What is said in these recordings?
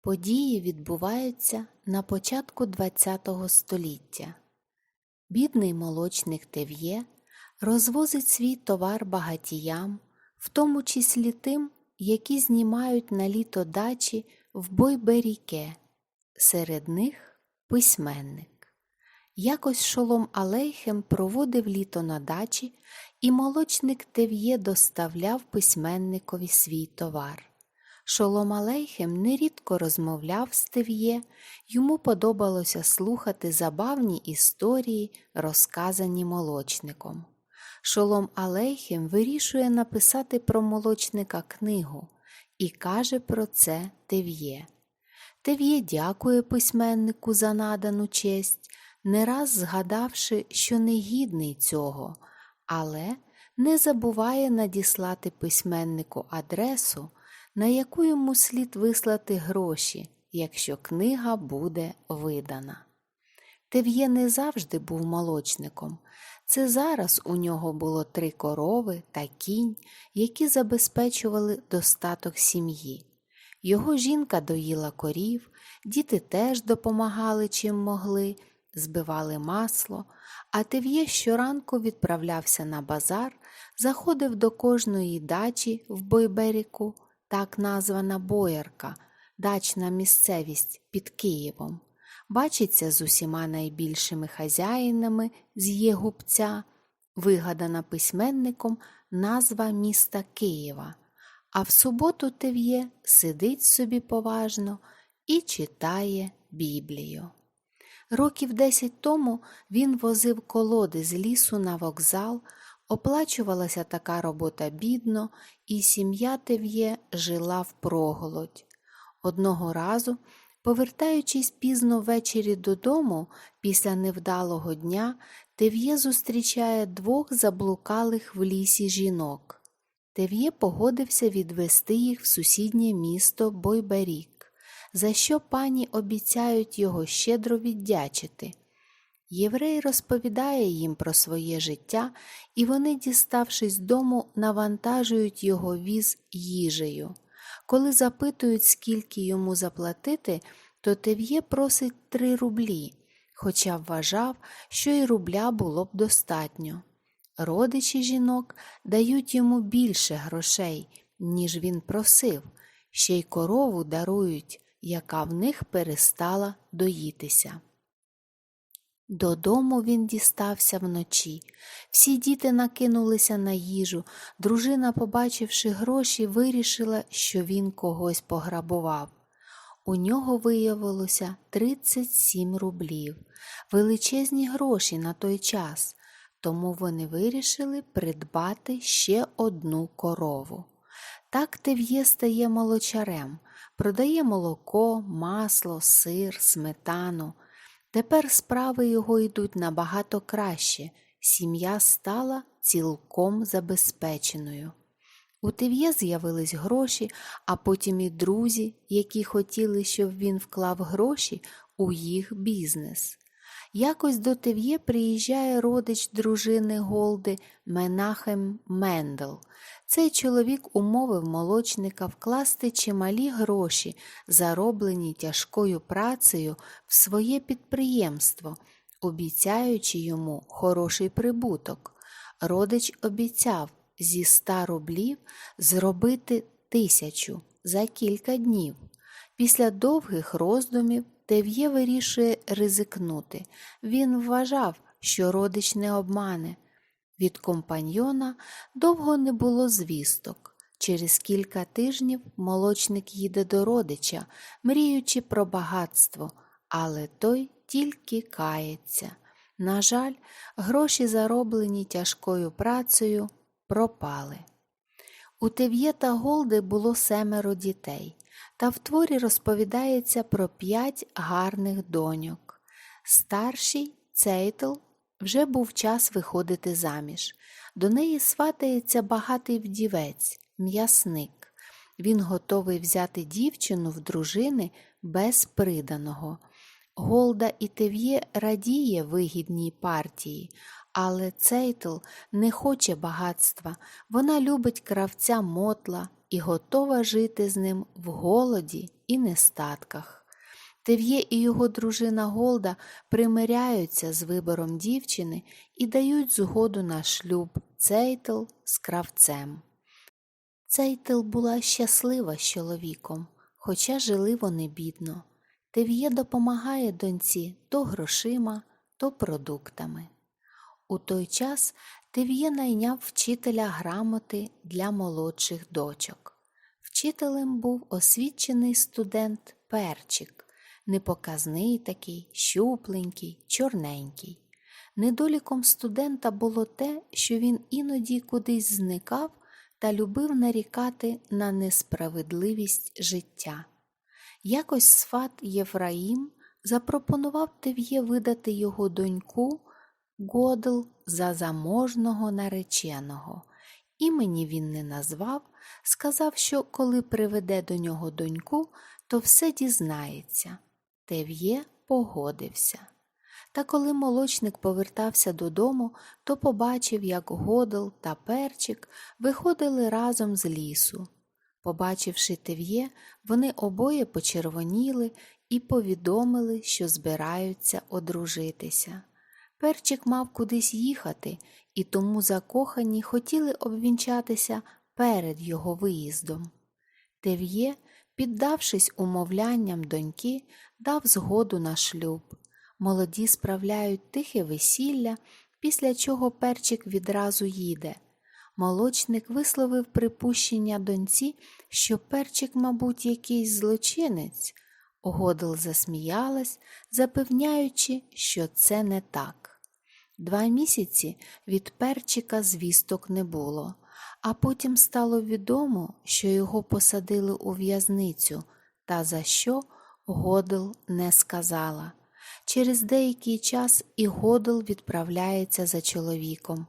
Події відбуваються на початку ХХ століття. Бідний молочник Тев'є розвозить свій товар багатіям, в тому числі тим, які знімають на літо дачі в Бойберіке, серед них письменник. Якось шолом Алейхем проводив літо на дачі, і молочник Тев'є доставляв письменникові свій товар. Шолом Алейхем нерідко розмовляв з Тев'є, йому подобалося слухати забавні історії, розказані молочником. Шолом Алейхем вирішує написати про молочника книгу і каже про це Тев'є. Тев'є дякує письменнику за надану честь, не раз згадавши, що не гідний цього, але не забуває надіслати письменнику адресу, на яку йому слід вислати гроші, якщо книга буде видана. Тев'є не завжди був молочником. Це зараз у нього було три корови та кінь, які забезпечували достаток сім'ї. Його жінка доїла корів, діти теж допомагали чим могли, збивали масло, а Тев'є щоранку відправлявся на базар, заходив до кожної дачі в Бойберіку, так названа Боярка, дачна місцевість під Києвом. Бачиться з усіма найбільшими хазяїнами з Єгупця, вигадана письменником назва міста Києва. А в суботу Тев'є сидить собі поважно і читає Біблію. Років десять тому він возив колоди з лісу на вокзал, оплачувалася така робота бідно, і сім'я Тев'є жила в проголодь. Одного разу, повертаючись пізно ввечері додому після невдалого дня, Тев'є зустрічає двох заблукалих в лісі жінок. Тев'є погодився відвести їх в сусіднє місто Бойберік за що пані обіцяють його щедро віддячити. Єврей розповідає їм про своє життя, і вони, діставшись дому, навантажують його віз їжею. Коли запитують, скільки йому заплатити, то Тев'є просить три рублі, хоча вважав, що і рубля було б достатньо. Родичі жінок дають йому більше грошей, ніж він просив, ще й корову дарують яка в них перестала доїтися. Додому він дістався вночі. Всі діти накинулися на їжу. Дружина, побачивши гроші, вирішила, що він когось пограбував. У нього виявилося 37 рублів, величезні гроші на той час, тому вони вирішили придбати ще одну корову. Так Тев'є стає молочарем, продає молоко, масло, сир, сметану. Тепер справи його йдуть набагато краще, сім'я стала цілком забезпеченою. У Тев'є з'явились гроші, а потім і друзі, які хотіли, щоб він вклав гроші у їх бізнес. Якось до Тев'є приїжджає родич дружини Голди Менахем Мендел. Цей чоловік умовив молочника вкласти чималі гроші, зароблені тяжкою працею, в своє підприємство, обіцяючи йому хороший прибуток. Родич обіцяв зі ста рублів зробити тисячу за кілька днів. Після довгих роздумів Тев'є вирішує ризикнути. Він вважав, що родич не обмане. Від компаньйона довго не було звісток. Через кілька тижнів молочник їде до родича, мріючи про багатство, але той тільки кається. На жаль, гроші, зароблені тяжкою працею, пропали. У Тев'є та Голди було семеро дітей, та в творі розповідається про п'ять гарних доньок. Старший Цейтл вже був час виходити заміж. До неї сватається багатий вдівець, м'ясник. Він готовий взяти дівчину в дружини без приданого. Голда і Тев'є радіє вигідній партії, Але Цейтл не хоче багатства, вона любить кравця мотла і готова жити з ним в голоді і нестатках. Тев'є і його дружина Голда примиряються з вибором дівчини і дають згоду на шлюб Цейтл з кравцем. Цейтл була щаслива з чоловіком, хоча жили вони бідно. Тев'є допомагає доньці то грошима, то продуктами. У той час Тев'є найняв вчителя грамоти для молодших дочок. Вчителем був освічений студент Перчик, непоказний такий, щупленький, чорненький. Недоліком студента було те, що він іноді кудись зникав та любив нарікати на несправедливість життя. Якось сват Єфраїм запропонував Тев'є видати його доньку Годл за заможного нареченого. Імені він не назвав, сказав, що коли приведе до нього доньку, то все дізнається. Тев'є погодився. Та коли молочник повертався додому, то побачив, як Годл та перчик виходили разом з лісу. Побачивши Тев'є, вони обоє почервоніли і повідомили, що збираються одружитися. Перчик мав кудись їхати, і тому закохані хотіли обвінчатися перед його виїздом. Тев'є, піддавшись умовлянням доньки, дав згоду на шлюб. Молоді справляють тихе весілля, після чого перчик відразу їде. Молочник висловив припущення доньці, що перчик, мабуть, якийсь злочинець. Годл засміялась, запевняючи, що це не так. Два місяці від перчика звісток не було, а потім стало відомо, що його посадили у в'язницю, та за що Годл не сказала. Через деякий час і Годл відправляється за чоловіком.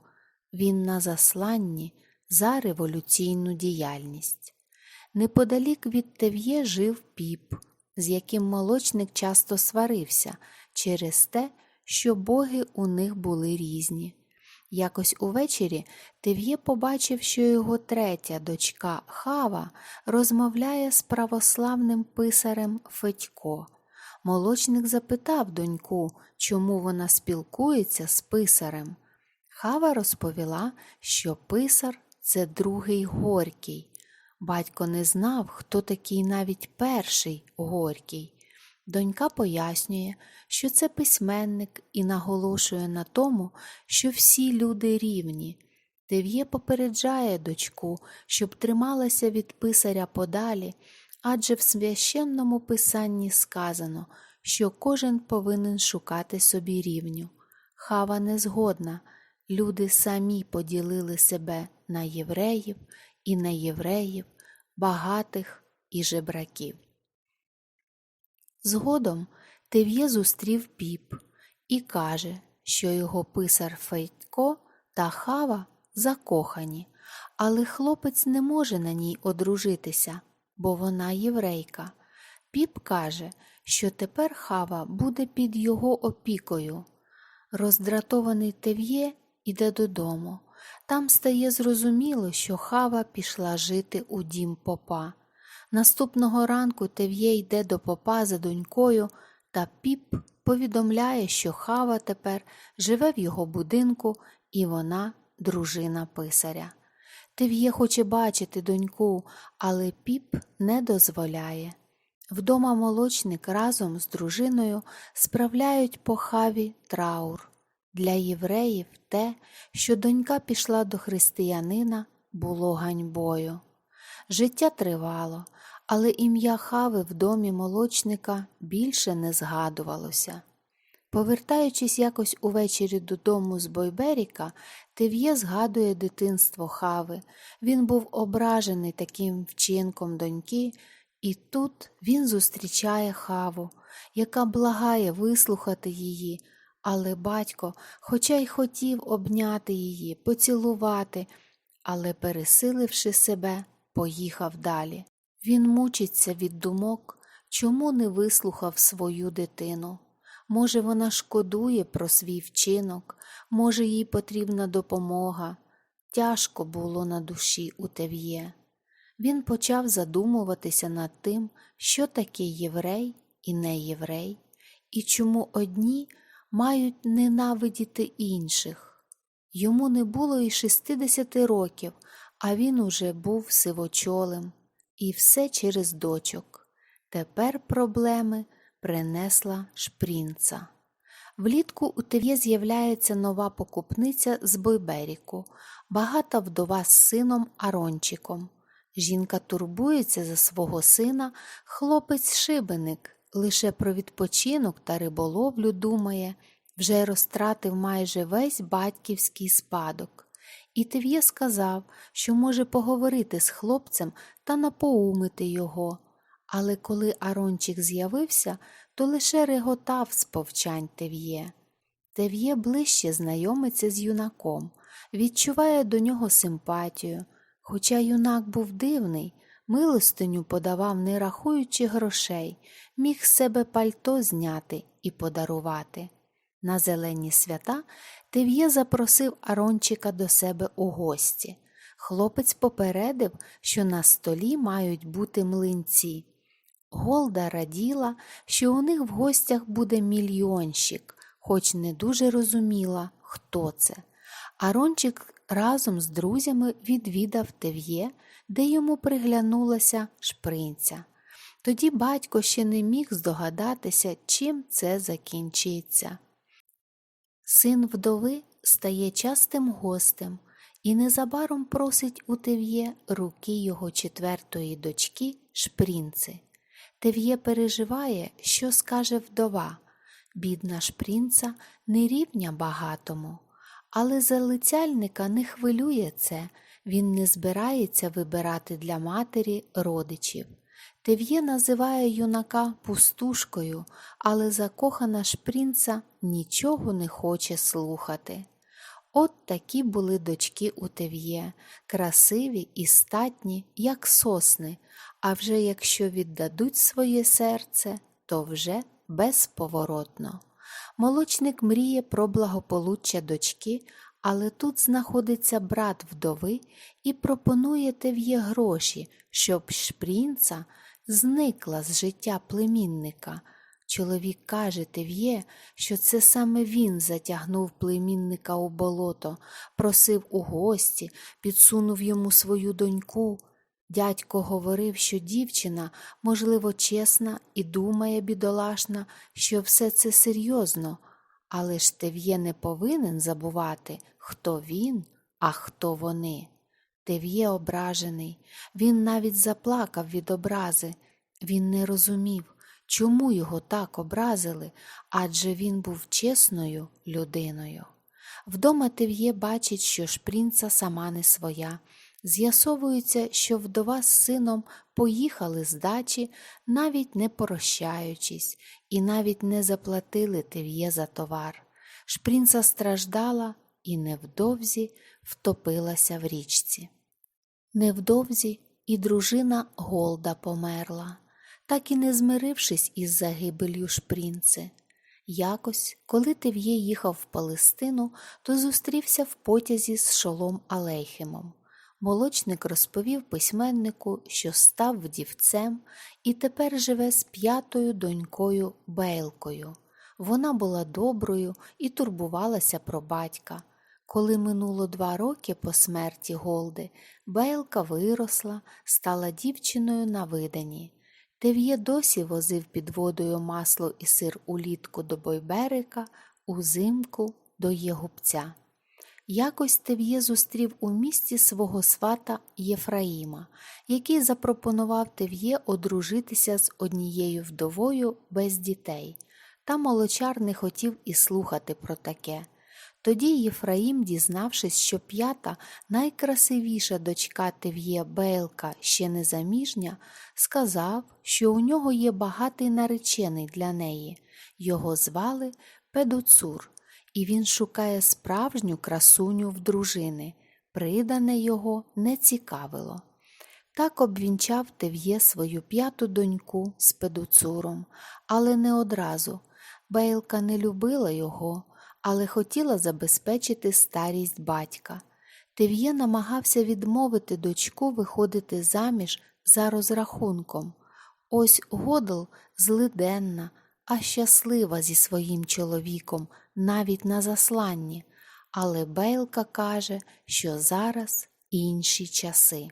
Він на засланні за революційну діяльність. Неподалік від Тев'є жив піп, з яким молочник часто сварився через те, що боги у них були різні. Якось увечері Тев'є побачив, що його третя дочка Хава розмовляє з православним писарем Федько. Молочник запитав доньку, чому вона спілкується з писарем. Хава розповіла, що писар це другий Горький. Батько не знав, хто такий навіть перший Горький. Донька пояснює, що це письменник і наголошує на тому, що всі люди рівні. Тев'є попереджає дочку, щоб трималася від писаря подалі, адже в священному писанні сказано, що кожен повинен шукати собі рівню. Хава не згодна, люди самі поділили себе на євреїв і неєвреїв, багатих і жебраків. Згодом Тев'є зустрів піп і каже, що його писар Федько та Хава закохані, але хлопець не може на ній одружитися, бо вона єврейка. Піп каже, що тепер Хава буде під його опікою. Роздратований Тев'є іде додому. Там стає зрозуміло, що Хава пішла жити у дім попа. Наступного ранку Тев'є йде до попа за донькою, та піп повідомляє, що Хава тепер живе в його будинку, і вона дружина писаря. Тев'є хоче бачити доньку, але піп не дозволяє. Вдома молочник разом з дружиною справляють по хаві траур. Для євреїв те, що донька пішла до християнина, було ганьбою. Життя тривало, але ім'я хави в домі молочника більше не згадувалося. Повертаючись якось увечері додому з Бойберіка, Тев'є згадує дитинство хави. Він був ображений таким вчинком доньки, і тут він зустрічає хаву, яка благає вислухати її, але батько, хоча й хотів обняти її, поцілувати, але, пересиливши себе, поїхав далі. Він мучиться від думок, чому не вислухав свою дитину. Може, вона шкодує про свій вчинок, може, їй потрібна допомога. Тяжко було на душі у Тев'є. Він почав задумуватися над тим, що таке єврей і неєврей, і чому одні мають ненавидіти інших. Йому не було і 60 років, а він уже був сивочолим, і все через дочок. Тепер проблеми принесла шпрінца. Влітку у Тев'є з'являється нова покупниця з Бойберіку, багата вдова з сином Арончиком. Жінка турбується за свого сина, хлопець шибеник, лише про відпочинок та риболовлю думає, вже розтратив майже весь батьківський спадок. І Тев'є сказав, що може поговорити з хлопцем та напоумити його. Але коли Арончик з'явився, то лише реготав з повчань Тев'є. Тев'є ближче знайомиться з юнаком, відчуває до нього симпатію. Хоча юнак був дивний, милостиню подавав, не рахуючи грошей, міг себе пальто зняти і подарувати. На зелені свята Тев'є запросив Арончика до себе у гості. Хлопець попередив, що на столі мають бути млинці. Голда раділа, що у них в гостях буде мільйонщик, хоч не дуже розуміла, хто це. Арончик разом з друзями відвідав Тев'є, де йому приглянулася шпринця. Тоді батько ще не міг здогадатися, чим це закінчиться. Син вдови стає частим гостем і незабаром просить у Тев'є руки його четвертої дочки шпрінци. Тев'є переживає, що скаже вдова. Бідна шпрінца не рівня багатому. Але залицяльника не хвилює це, він не збирається вибирати для матері родичів. Тев'є називає юнака пустушкою, але закохана шпрінца нічого не хоче слухати. От такі були дочки у Тев'є, красиві і статні, як сосни, а вже якщо віддадуть своє серце, то вже безповоротно. Молочник мріє про благополуччя дочки, але тут знаходиться брат вдови і пропонує Тев'є гроші, щоб шпрінца зникла з життя племінника. Чоловік каже Тев'є, що це саме він затягнув племінника у болото, просив у гості, підсунув йому свою доньку. Дядько говорив, що дівчина, можливо, чесна і думає бідолашна, що все це серйозно, але ж Тев'є не повинен забувати, хто він, а хто вони. Тев'є ображений, він навіть заплакав від образи. Він не розумів, чому його так образили, адже він був чесною людиною. Вдома Тев'є бачить, що шпрінца сама не своя. З'ясовується, що вдова з сином поїхали з дачі, навіть не прощаючись, і навіть не заплатили Тев'є за товар. Шпрінца страждала і невдовзі втопилася в річці. Невдовзі і дружина Голда померла, так і не змирившись із загибелью шпрінци. Якось, коли Тев'є їхав в Палестину, то зустрівся в потязі з шолом Алейхимом. Молочник розповів письменнику, що став вдівцем і тепер живе з п'ятою донькою Бейлкою. Вона була доброю і турбувалася про батька. Коли минуло два роки по смерті Голди, Бейлка виросла, стала дівчиною на видані. Тев'є досі возив під водою масло і сир улітку до Бойберика, узимку до Єгупця. Якось Тев'є зустрів у місті свого свата Єфраїма, який запропонував Тев'є одружитися з однією вдовою без дітей. Та молочар не хотів і слухати про таке. Тоді Єфраїм, дізнавшись, що п'ята найкрасивіша дочка Тев'є Бейлка ще не заміжня, сказав, що у нього є багатий наречений для неї. Його звали Педоцур і він шукає справжню красуню в дружини, придане його не цікавило. Так обвінчав Тев'є свою п'яту доньку з педуцуром, але не одразу. Бейлка не любила його, але хотіла забезпечити старість батька. Тев'є намагався відмовити дочку виходити заміж за розрахунком. Ось Годл злиденна, а щаслива зі своїм чоловіком, навіть на засланні, але Бейлка каже, що зараз інші часи.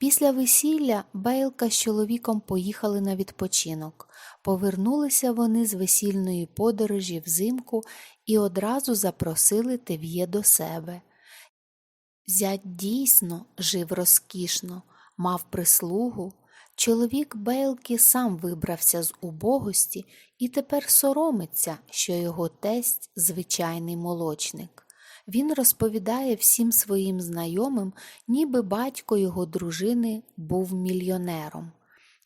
Після весілля Бейлка з чоловіком поїхали на відпочинок. Повернулися вони з весільної подорожі взимку і одразу запросили Тев'є до себе. Зять дійсно жив розкішно, мав прислугу. Чоловік Бейлки сам вибрався з убогості і тепер соромиться, що його тесть звичайний молочник. Він розповідає всім своїм знайомим, ніби батько його дружини був мільйонером.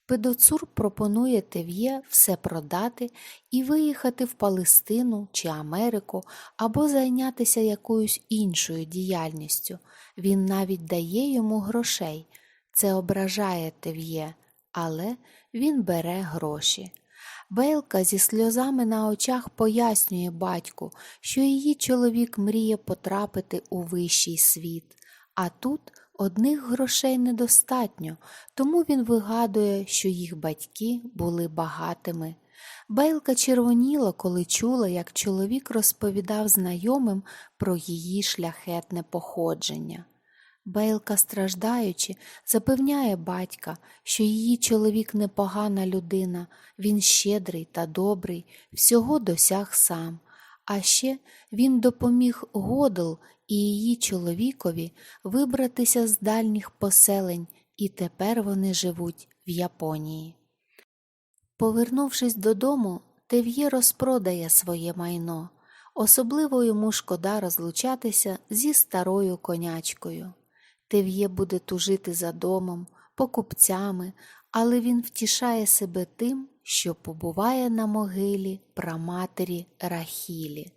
Педоцур пропонує Тев'є все продати і виїхати в Палестину чи Америку або зайнятися якоюсь іншою діяльністю. Він навіть дає йому грошей. Це ображає Тев'є, але він бере гроші. Бейлка зі сльозами на очах пояснює батьку, що її чоловік мріє потрапити у вищий світ, а тут одних грошей недостатньо, тому він вигадує, що їх батьки були багатими. Бейлка червоніла, коли чула, як чоловік розповідав знайомим про її шляхетне походження. Бейлка, страждаючи, запевняє батька, що її чоловік непогана людина, він щедрий та добрий, всього досяг сам. А ще він допоміг Годл і її чоловікові вибратися з дальніх поселень, і тепер вони живуть в Японії. Повернувшись додому, Тев'є розпродає своє майно. Особливо йому шкода розлучатися зі старою конячкою. Тев'є буде тужити за домом, покупцями, але він втішає себе тим, що побуває на могилі праматері Рахілі.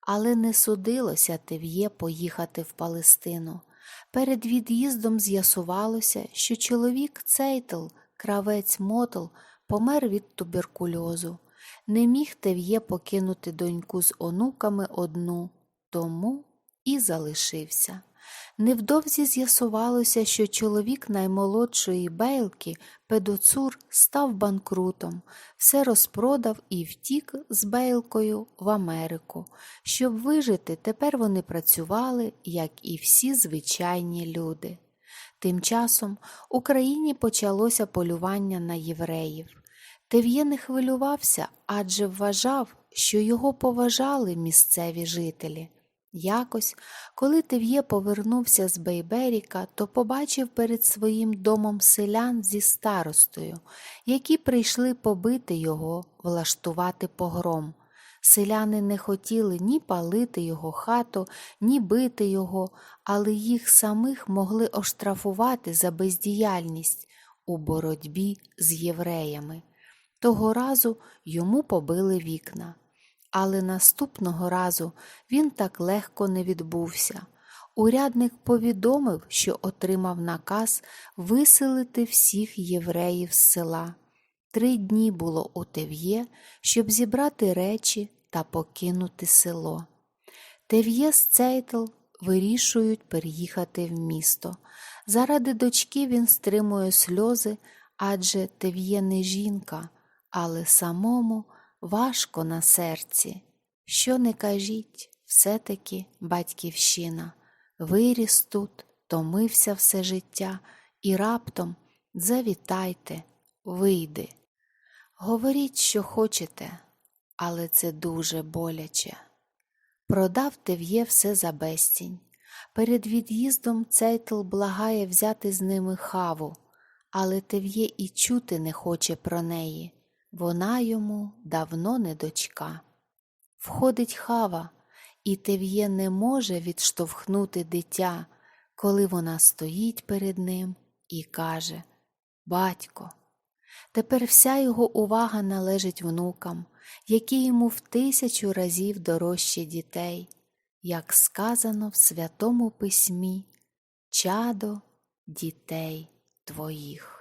Але не судилося Тев'є поїхати в Палестину. Перед від'їздом з'ясувалося, що чоловік Цейтл, кравець Мотл, помер від туберкульозу. Не міг Тев'є покинути доньку з онуками одну, тому і залишився. Невдовзі з'ясувалося, що чоловік наймолодшої Бейлки, Педоцур, став банкрутом, все розпродав і втік з Бейлкою в Америку. Щоб вижити, тепер вони працювали, як і всі звичайні люди. Тим часом у країні почалося полювання на євреїв. Тев'є не хвилювався, адже вважав, що його поважали місцеві жителі. Якось, коли Тев'є повернувся з Бейберіка, то побачив перед своїм домом селян зі старостою, які прийшли побити його, влаштувати погром. Селяни не хотіли ні палити його хату, ні бити його, але їх самих могли оштрафувати за бездіяльність у боротьбі з євреями. Того разу йому побили вікна. Але наступного разу він так легко не відбувся. Урядник повідомив, що отримав наказ виселити всіх євреїв з села. Три дні було у Тев'є, щоб зібрати речі та покинути село. Тев'є з Цейтл вирішують переїхати в місто. Заради дочки він стримує сльози, адже Тев'є не жінка, але самому важко на серці. Що не кажіть, все-таки батьківщина. Виріс тут, томився все життя, і раптом завітайте, вийди. Говоріть, що хочете, але це дуже боляче. Продав Тев'є все за безцінь. Перед від'їздом Цейтл благає взяти з ними хаву, але Тев'є і чути не хоче про неї. Вона йому давно не дочка. Входить хава, і Тев'є не може відштовхнути дитя, коли вона стоїть перед ним і каже Батько, тепер вся його увага належить внукам, які йому в тисячу разів дорожчі дітей, як сказано в Святому Письмі, чадо дітей твоїх.